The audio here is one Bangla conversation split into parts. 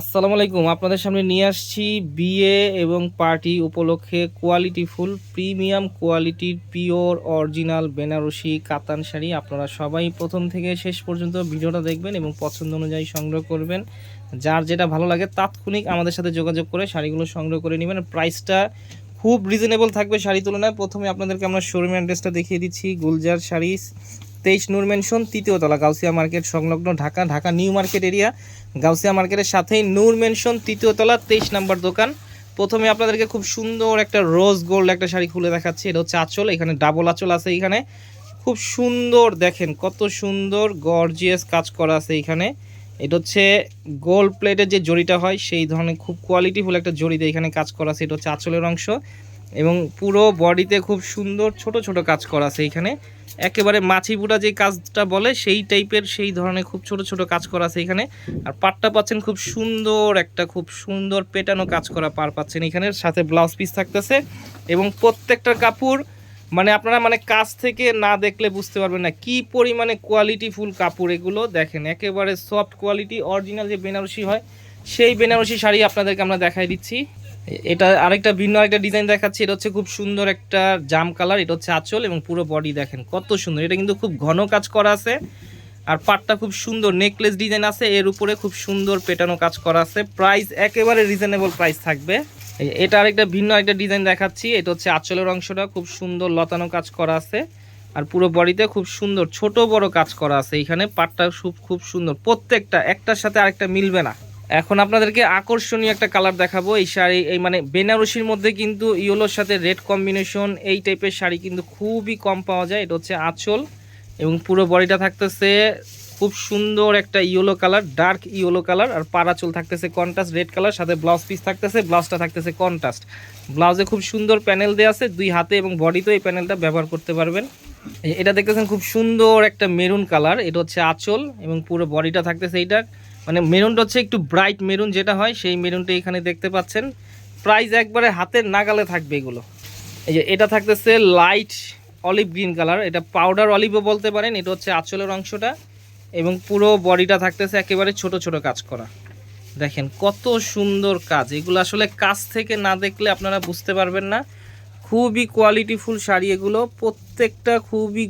আসসালামু আলাইকুম। আপনাদের সামনে নিয়ে আসছি বিয়ে এবং পার্টি উপলক্ষে কোয়ালিটি ফুল, প্রিমিয়াম কোয়ালিটির পিওর, অরিজিনাল বেনারসি, কাতান শাড়ি। আপনারা সবাই প্রথম থেকে শেষ পর্যন্ত ভিডিওটা দেখবেন এবং পছন্দ অনুযায়ী সংগ্রহ করবেন। যার যেটা ভালো লাগে তাৎক্ষণিক আমাদের সাথে যোগাযোগ করে শাড়িগুলো সংগ্রহ করে নেবেন। প্রাইসটা খুব রিজনেবল থাকবে শাড়ি তুলনায়। প্রথমে আপনাদেরকে আমরা শোরুম অ্যাড্রেসটা দেখিয়ে দিচ্ছি, গুলজার শাড়ি তেইশ নূর মেনশন, তৃতীয় তলা, গাউসিয়া মার্কেট সংলগ্ন Dhaka Dhaka new market area. Gausia মার্কেটের সাথেই নূর মেনশন, তৃতীয় তলা, তেইশ নাম্বার দোকান। প্রথমে আপনাদেরকে খুব সুন্দর একটা রোজ গোল্ড একটা শাড়ি খুলে দেখাচ্ছি, এটা হচ্ছে আঁচল, এখানে ডাবল আঁচল আছে এখানে খুব সুন্দর দেখেন, কত সুন্দর গর্জিয়াস কাজ করা আছে এখানে এটা হচ্ছে গোল্ড প্লেটের যে জড়িটা হয়, সেই ধরনের খুব কোয়ালিটিফুল একটা জড়িতে এখানে কাজ করা আছে, এটা হচ্ছে আঁচলের অংশ। এবং পুরো বডিতে খুব সুন্দর ছোট ছোট কাজ করা আছে এখানে। একেবারে মাছি বুটা যে কাজটা বলে, সেই টাইপের সেই ধরনের খুব ছোট ছোট কাজ করা আছে এখানে। আর পাটটা পাচ্ছেন খুব সুন্দর একটা খুব সুন্দর পেটানো কাজ করা পার পাচ্ছেন এখানে। সাথে ব্লাউজ পিস থাকতেছে এবং প্রত্যেকটা কাপড় মানে আপনারা মানে কাছ থেকে না দেখলে বুঝতে পারবেন না কি পরিমাণে কোয়ালিটি ফুল কাপড় এগুলো দেখেন। একেবারে সফট কোয়ালিটি অরিজিনাল যে বেনারসি হয়, সেই বেনারসি শাড়ি আপনাদেরকে আমরা দেখাই দিচ্ছি। এটা আরেকটা ভিন্ন আরেকটা ডিজাইন দেখাচ্ছি। এটা হচ্ছে খুব সুন্দর একটা জাম কালার এটা হচ্ছে আঁচল এবং পুরো বডি দেখেন কত সুন্দর। এটা কিন্তু খুব ঘন কাজ করা আছে আর পাটটা খুব সুন্দর নেকলেস ডিজাইন আছে, এর উপরে খুব সুন্দর পেটানো কাজ করা আছে। প্রাইস একেবারে রিজনেবল প্রাইস থাকবে। এটা আরেকটা ভিন্ন আরেকটা ডিজাইন দেখাচ্ছি। এটা হচ্ছে আঁচলের অংশটা, খুব সুন্দর লতানো কাজ করা আছে আর পুরো বডিতে খুব সুন্দর ছোট বড় কাজ করা আছে। এখানে পাটটা খুব খুব সুন্দর। প্রত্যেকটা, একটার সাথে আরেকটা মিলবে না। এখন আপনাদেরকে আকর্ষণীয় একটা কালার দেখাবো। এই শাড়ি, এই মানে বেনারসির মধ্যে কিন্তু ইয়েলোর সাথে রেড কম্বিনেশন এই টাইপের শাড়ি কিন্তু খুবই কম পাওয়া যায়। এটা হচ্ছে আঁচল এবং পুরো বডিটা থাকতেছে খুব সুন্দর একটা yellow colour dark yellow colour আর পারাচল থাকতেছে কন্ট্রাস্ট রেড কালার সাথে ব্লাউজ পিস থাকতেছে ব্লাউজটা থাকতেছে কন্ট্রাস্ট ব্লাউজে খুব সুন্দর প্যানেল দেওয়া আছে, দুই হাতে এবং বডিতেও এই প্যানেলটা ব্যবহার করতে পারবেন। এটা দেখতেছেন খুব সুন্দর একটা মেরুন কালার এটা হচ্ছে আঁচল এবং পুরো বডিটা থাকতেছে এইটা মানে মেরুনটা হচ্ছে একটু ব্রাইট মেরুন যেটা হয়, সেই মেরুনটা এখানে দেখতে পাচ্ছেন। প্রাইস একবারে হাতের নাগালে থাকবে এগুলো। এই যে এটা থাকতেছে লাইট অলিভ গ্রিন কালার এটা পাউডার অলিভও বলতে পারেন, এটা হচ্ছে আঁচলের অংশটা এবং পুরো বডিটা থাকতেছে একেবারে ছোট ছোট কাজ করা। দেখেন কত সুন্দর কাজ। এগুলো আসলে কাজ থেকে না দেখলে আপনারা বুঝতে পারবেন না। খুবই কোয়ালিটিফুল শাড়ি এগুলো। প্রত্যেকটা খুবই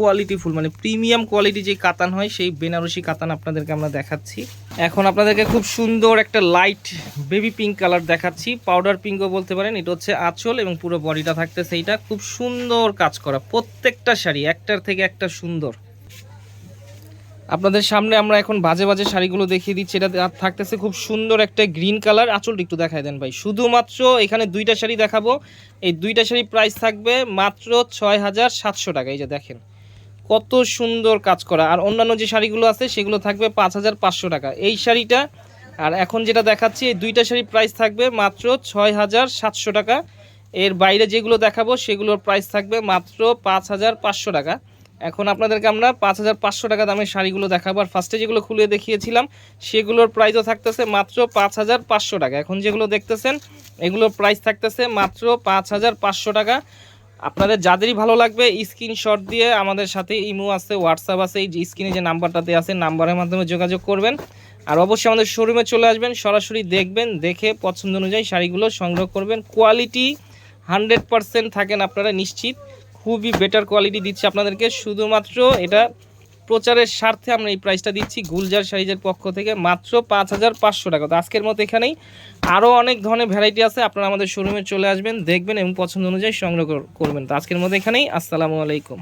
কোয়ালিটিফুল মানে প্রিমিয়াম কোয়ালিটি যে কাতান হয়, সেই বেনারসি কাতান আপনাদেরকে আমরা দেখাচ্ছি। এখন আপনাদেরকে খুব সুন্দর একটা লাইট বেবি পিঙ্ক কালার দেখাচ্ছি। পাউডার পিঙ্কও বলতে পারেন, এটা হচ্ছে আঁচল এবং পুরো বডিটা থাকতেছে এইটা। খুব সুন্দর কাজ করা, প্রত্যেকটা শাড়ি, একটার থেকে একটা সুন্দর। আপনাদের সামনে আমরা এখন বাজে বাজে শাড়িগুলো দেখিয়ে দিচ্ছি। এটা থাকতেছে খুব সুন্দর একটা গ্রিন কালার আঁচলটা একটু দেখায় দেন ভাই। শুধুমাত্র এখানে দুইটা শাড়ি দেখাবো। এই দুইটা শাড়ি প্রাইস থাকবে মাত্র ছয় হাজার সাতশো টাকা। এই যে দেখেন। কত সুন্দর কাজ করা। আর অন্যান্য যে শাড়িগুলো আছে, সেগুলো থাকবে পাঁচ হাজার পাঁচশো টাকা। এই শাড়িটা, আর এখন যেটা দেখাচ্ছি, এই দুইটা শাড়ি প্রাইস থাকবে মাত্র ছয় হাজার সাতশো টাকা। এর বাইরে যেগুলো দেখাবো, সেগুলোর প্রাইস থাকবে মাত্র পাঁচ হাজার পাঁচশো টাকা। এখন আপনাদেরকে আমরা পাঁচ হাজার পাঁচশো টাকা দামের শাড়িগুলো দেখাবো। আর ফার্স্টে যেগুলো খুলে দেখিয়েছিলাম, সেগুলোর প্রাইসও থাকতেছে মাত্র পাঁচ হাজার পাঁচশো টাকা। এখন যেগুলো দেখতেছেন, এগুলোর প্রাইস থাকতেছে মাত্র পাঁচ হাজার পাঁচশো টাকা। আপনাদের যাদেরই ভালো লাগবে স্ক্রিনশট দিয়ে আমাদের সাথে ইমো আছে হোয়াটসঅ্যাপ আছে, এই যে স্ক্রিনে যে নাম্বারটাতে আছে নাম্বারের মাধ্যমে যোগাযোগ করবেন। আর অবশ্যই আমাদের শোরুমে চলে আসবেন, সরাসরি দেখবেন, দেখে পছন্দ অনুযায়ী শাড়িগুলো সংগ্রহ করবেন। কোয়ালিটি হান্ড্রেড পারসেন্ট থাকেন আপনারা, নিশ্চিত। খুবই বেটার কোয়ালিটি দিচ্ছে আপনাদেরকে। শুধুমাত্র এটা প্রচারের স্বার্থে আমরা এই প্রাইসটা দিচ্ছি গুলজার সাইজের পক্ষ থেকে মাত্র পাঁচ হাজার পাঁচশো টাকা। তো আজকের মতো এখানেই। আরও অনেক ধরনের ভ্যারাইটি আছে, আপনারা আমাদের শোরুমে চলে আসবেন, দেখবেন এবং পছন্দ অনুযায়ী সংগ্রহ করবেন। তো আজকের মতো এখানেই, আসসালামু আলাইকুম।